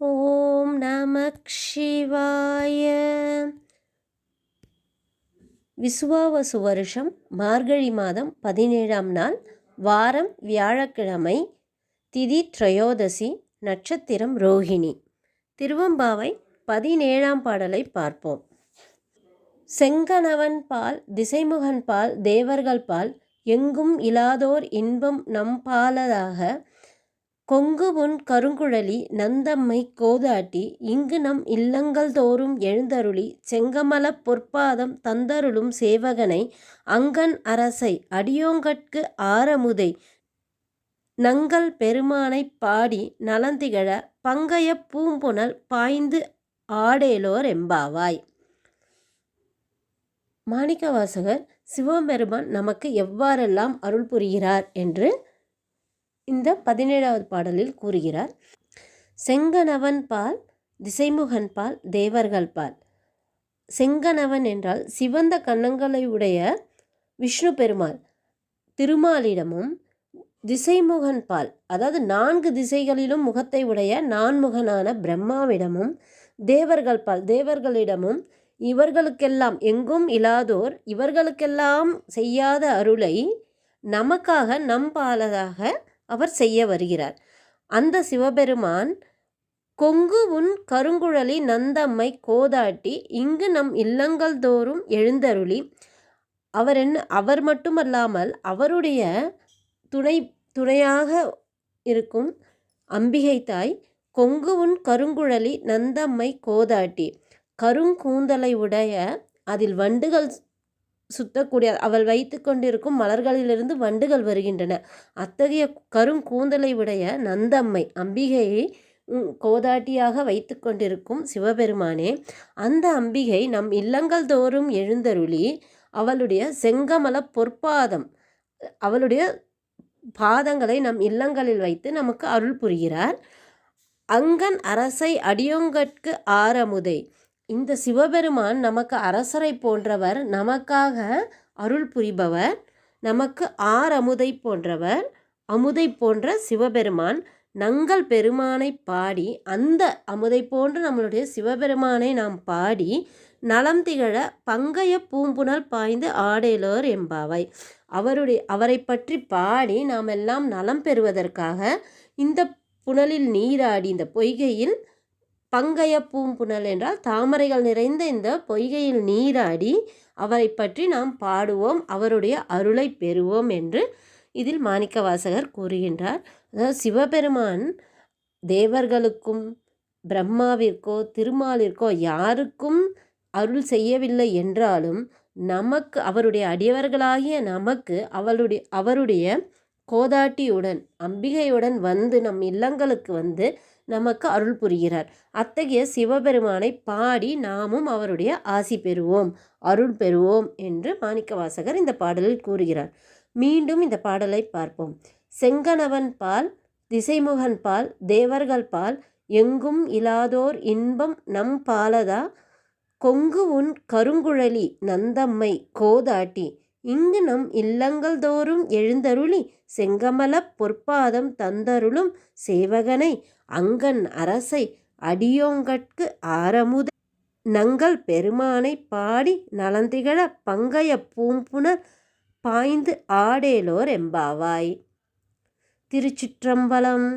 ஓம் நம சிவாய விசுவாவசு வருஷம் மார்கழி மாதம் பதினேழாம் நாள் வாரம் வியாழக்கிழமை திதி த்ரயோதசி நட்சத்திரம் ரோஹிணி. திருவம்பாவை பதினேழாம் பாடலை பார்ப்போம். செங்கணவன் பால் திசைமுகன் பால் தேவர்கள் பால் எங்கும் இலாதோர் இன்பம் நம்பாலதாக கொங்கு உன் கருங்குழலி நந்தம்மை கோதாட்டி இங்கு நம் இல்லங்கள் தோறும் எழுந்தருளி செங்கமலப் பொற்பாதம் தந்தருளும் சேவகனை அங்கன் அரசை அடியோங்கட்கு ஆரமுதை நங்கள் பெருமானைப் பாடி நலந்திகழ பங்கைய பூம்புணல் பாய்ந்து ஆடேலோர் எம்பாவாய் மாணிக்கவாசகர் சிவபெருமான் நமக்கு எவ்வாறெல்லாம் அருள் புரிகிறார் என்று இந்த பதினேழாவது பாடலில் கூறுகிறார் செங்கணவன் பால் திசைமுகன் பால் தேவர்கள் பால். செங்கணவன் என்றால் சிவந்த கன்னங்களை உடைய விஷ்ணு பெருமாள் திருமாலிடமும் திசைமுகன் பால். அதாவது நான்கு திசைகளிலும் முகத்தை உடைய நான்முகனான பிரம்மாவிடமும் தேவர்கள் பால் தேவர்களிடமும் இவர்களுக்கெல்லாம் எங்கும் இல்லாதோர் இவர்களுக்கெல்லாம் செய்யாத அருளை நமக்காக நம் பாலதாக அவர் செய்ய வருகிறார். அந்த சிவபெருமான் கொங்கு உன் கருங்குழலி நந்தம்மை கோதாட்டி இங்கு நம் இல்லங்கள் தோறும் எழுந்தருளி. அவர் என்ன அவர் மட்டுமல்லாமல் அவருடைய துணை துணையாக இருக்கும் அம்பிகை தாய் கொங்கு உன் கருங்குழலி நந்தம்மை கோதாட்டி கருங்கூந்தலை உடைய அதில் வண்டுகள் சுத்தக்கூடிய அவள் வைத்து கொண்டிருக்கும் மலர்களிலிருந்து வண்டுகள் வருகின்றன. அத்தகைய கருங்கூந்தலை உடைய நந்தம்மை அம்பிகையை கோதாட்டியாக வைத்து கொண்டிருக்கும் சிவபெருமானே அந்த அம்பிகை நம் இல்லங்கள் தோறும் எழுந்தருளி அவளுடைய செங்கமல பொற்பாதம் அவளுடைய பாதங்களை நம் இல்லங்களில் வைத்து நமக்கு அருள் புரிகிறார். அங்கன் அரசை அடியோங்கட்கு ஆரமுதை இந்த சிவபெருமான் நமக்கு அரசரை போன்றவர் நமக்காக அருள் புரிபவர் நமக்கு ஆர் அமுதை போன்றவர் அமுதை போன்ற சிவபெருமான் நங்கள் பெருமானை பாடி அந்த அமுதை போன்ற நம்மளுடைய சிவபெருமானை நாம் பாடி நலம் திகழ பங்கைய பூம்புணல் பாய்ந்து ஆடேலோர் எம்பாவை அவருடைய அவரை பற்றி பாடி நாம் எல்லாம் நலம் பெறுவதற்காக இந்த புனலில் நீராடி இந்த பொய்கையில் பங்கைய பூம்புணல் என்றால் தாமரைகள் நிறைந்த இந்த பொய்கையில் நீராடி அவரை பற்றி நாம் பாடுவோம் அவருடைய அருளை பெறுவோம் என்று இதில் மாணிக்கவாசகர் கூறுகின்றார். அதாவது சிவபெருமான் தேவர்களுக்கும் பிரம்மாவிற்கோ திருமாலிற்கோ யாருக்கும் அருள் செய்யவில்லை என்றாலும் நமக்கு அவருடைய அடியவர்களாகிய நமக்கு அவளுடைய அவருடைய கோதாட்டியுடன் அம்பிகையுடன் வந்து நம் இல்லங்களுக்கு வந்து நமக்கு அருள் புரிகிறார். அத்தகைய சிவபெருமானை பாடி நாமும் அவருடைய ஆசி பெறுவோம் அருள் பெறுவோம் என்று மாணிக்கவாசகர் இந்த பாடலில் கூறுகிறார். மீண்டும் இந்த பாடலை பார்ப்போம். செங்கணவன் பால் திசைமுகன் பால் தேவர்கள் பால் எங்கும் இலாதோர் இன்பம் நம் பாலதா கொங்கு உன் கருங்குழலி நந்தம்மை கோதாட்டி இங்கு நம் இல்லங்கள் தோறும் எழுந்தருளி செங்கமலப் பொற்பாதம் தந்தருளும் சேவகனை அங்கன் அரசை அடியோங்கட்கு ஆரமுத. நங்கள் பெருமானை பாடி நலந்திகழ பங்கைய பூம்புணர் பாய்ந்து ஆடேலோர் எம்பாவாய். திருச்சிற்றம்பலம்